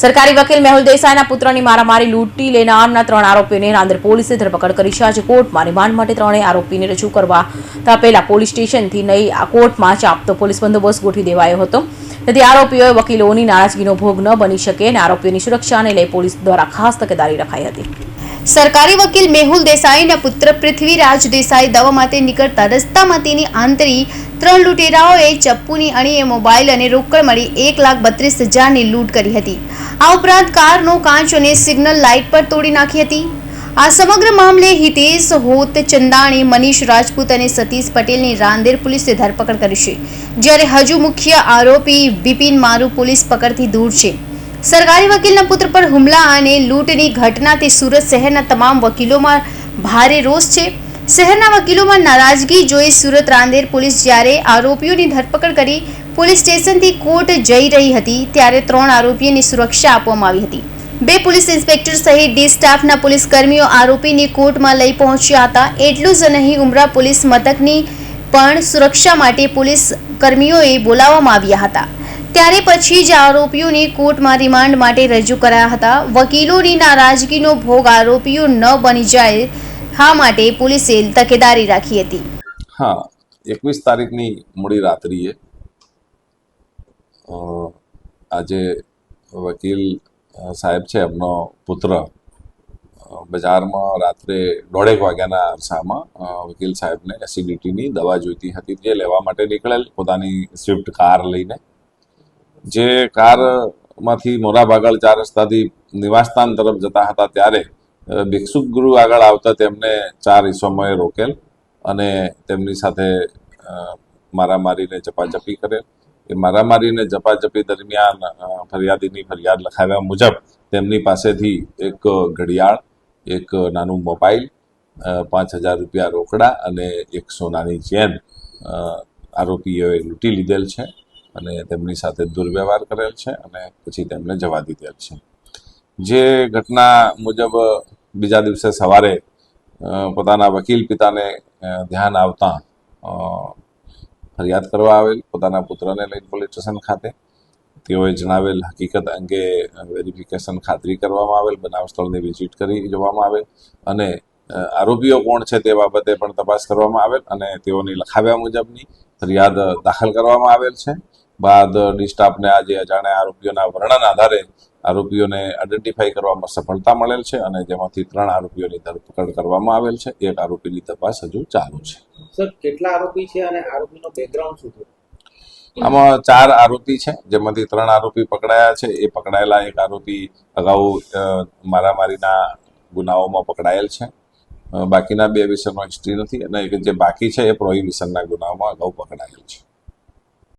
સરકારી વકીલ મેહુલ દેસાઈના પુત્રની મારામારી લૂંટી લેનારના ત્રણ આરોપીઓને નાંદેડ પોલીસે ધરપકડ કરી છે. આજે કોર્ટમાં રિમાન્ડ માટે ત્રણેય આરોપીને રજૂ કરવા પહેલા પોલીસ સ્ટેશનથી નહીં આ કોર્ટમાં ચાપતો પોલીસ બંદોબસ્ત ગોઠવી દેવાયો હતો. તેથી આરોપીઓએ વકીલોની નારાજગીનો ભોગ ન બની શકે અને આરોપીઓની સુરક્ષાને લઈ પોલીસ દ્વારા ખાસ તકેદારી રખાઈ હતી. સરકારી વકીલ મેહુલ દેસાઈના પુત્ર પૃથ્વીરાજ દેસાઈ દવા માટે નીકળતા રસ્તામાં તેની આંતરી ત્રણ લૂંટેરાઓએ ચપ્પુની અણીએ મોબાઈલ અને રોકડ મળી એક લાખ બત્રીસ હજારની લૂંટ કરી હતી. આ ઉપરાંત કારનો કાંચ અને સિગ્નલ લાઇટ પર તોડી નાખી હતી. આ સમગ્ર મામલે હિતેશ હોત ચંદાણી, મનીષ રાજપૂત અને સતીશ પટેલની રાંદેર પોલીસે ધરપકડ કરી છે, જ્યારે હજુ મુખ્ય આરોપી બિપિન મારુ પોલીસ પકડથી દૂર છે. સરકારી વકીલના પુત્ર પર હુમલા અને લૂંટની ઘટનાથી સુરત શહેરના તમામ વકીલોમાં ભારે રોષ છે. શહેરના વકીલોમાં નારાજગી જોઈ સુરત રાંદેર પોલીસ જ્યારે આરોપીઓની ધરપકડ કરી પોલીસ સ્ટેશનથી કોર્ટ જઈ રહી હતી, ત્યારે ત્રણ આરોપીઓની સુરક્ષા આપવામાં આવી હતી. બે પોલીસ ઇન્સ્પેક્ટર સહિત ડી સ્ટાફના પોલીસ કર્મીઓ આરોપીને કોર્ટમાં લઈ પહોંચ્યા હતા. એટલું જ નહીં, ઉમરા પોલીસ મથકની પણ સુરક્ષા માટે પોલીસ કર્મીઓએ બોલાવવામાં આવ્યા હતા. ત્યારે પછી જ આરોપીઓને કોર્ટમાં રિમાન્ડ માટે રજૂ કરાયા હતા. વકીલોની નારાજગીનો ભોગ આરોપીઓ ન બની જાય, હા માટે પોલીસે તકેદારી રાખી હતી. હા, એકવીસ તારીખની મોડી રાત્રિએ આજે વકીલ સાહેબ છે, એમનો પુત્ર બજારમાં રાત્રે દોઢેક વાગ્યાના અરસામાં વકીલ સાહેબને એસિડિટીની દવા જોઈતી હતી, જે લેવા માટે નીકળેલ, પોતાની સ્વિફ્ટ કાર લઈને જે કારમાંથી મોરા ભાગળ ચાર રસ્તાથી નિવાસસ્થાન તરફ જતા હતા ત્યારે ભિક્ષુક ગુરુ આગળ આવતા તેમને ચાર ઈસમોએ રોકેલ અને તેમની સાથે મારામારીને ઝપાઝપી કરેલ. એ મારામારીને ઝપાઝપી દરમિયાન ફરિયાદીની ફરિયાદ લખાવ્યા મુજબ તેમની પાસેથી એક ઘડિયાળ, એક નાનું મોબાઈલ પાંચ હજાર રૂપિયા રોકડા અને એક સોનાની ચેન આરોપીઓએ લૂંટી લીધેલ છે. અને તેમની સાથે દુર્વ્યવહાર કરેલ છે અને પછી તેમને જવા દીધેલ છે. જે ઘટના મુજબ બીજા દિવસે સવારે પોતાના વકીલ પિતાને ધ્યાન આવતા ફરિયાદ કરવા આવેલ, પોતાના પુત્રને લઈને પોલીસ સ્ટેશન ખાતે. તેઓએ જણાવેલ હકીકત અંગે વેરિફિકેશન ખાતરી કરવામાં આવેલ, બનાવ સ્થળની વિઝિટ કરી જોવામાં આવેલ અને આરોપીઓ કોણ છે તે બાબતે પણ તપાસ કરવામાં આવેલ અને તેઓની લખાવ્યા મુજબની ફરિયાદ દાખલ કરવામાં આવેલ છે. બાદ ડિસ્ટાફને આજે અજાણ્યા આરોપીઓના વર્ણન આધારે આરોપીઓને આઈડેન્ટિફાઈ કરવામાં સફળતા મળેલ છે અને જેમાંથી ત્રણ આરોપીઓની ધરપકડ કરવામાં આવેલ છે. એક આરોપીની તપાસ હજુ ચાલુ છે. સર કેટલા આરોપી છે અને આરોપીનો બેકગ્રાઉન્ડ શું છે? આમાં ચાર આરોપી છે જેમાંથી ત્રણ આરોપી પકડાયા છે. એ પકડાયેલા એક આરોપી અગાઉ મારામારીના ગુનાઓમાં પકડાયેલ છે. બાકીના બે વિષયનો હિસ્ટ્રી નથી. અને જે બાકી છે એ પ્રોહિબિશનના ગુનાઓમાં અગાઉ પકડાયેલ છે.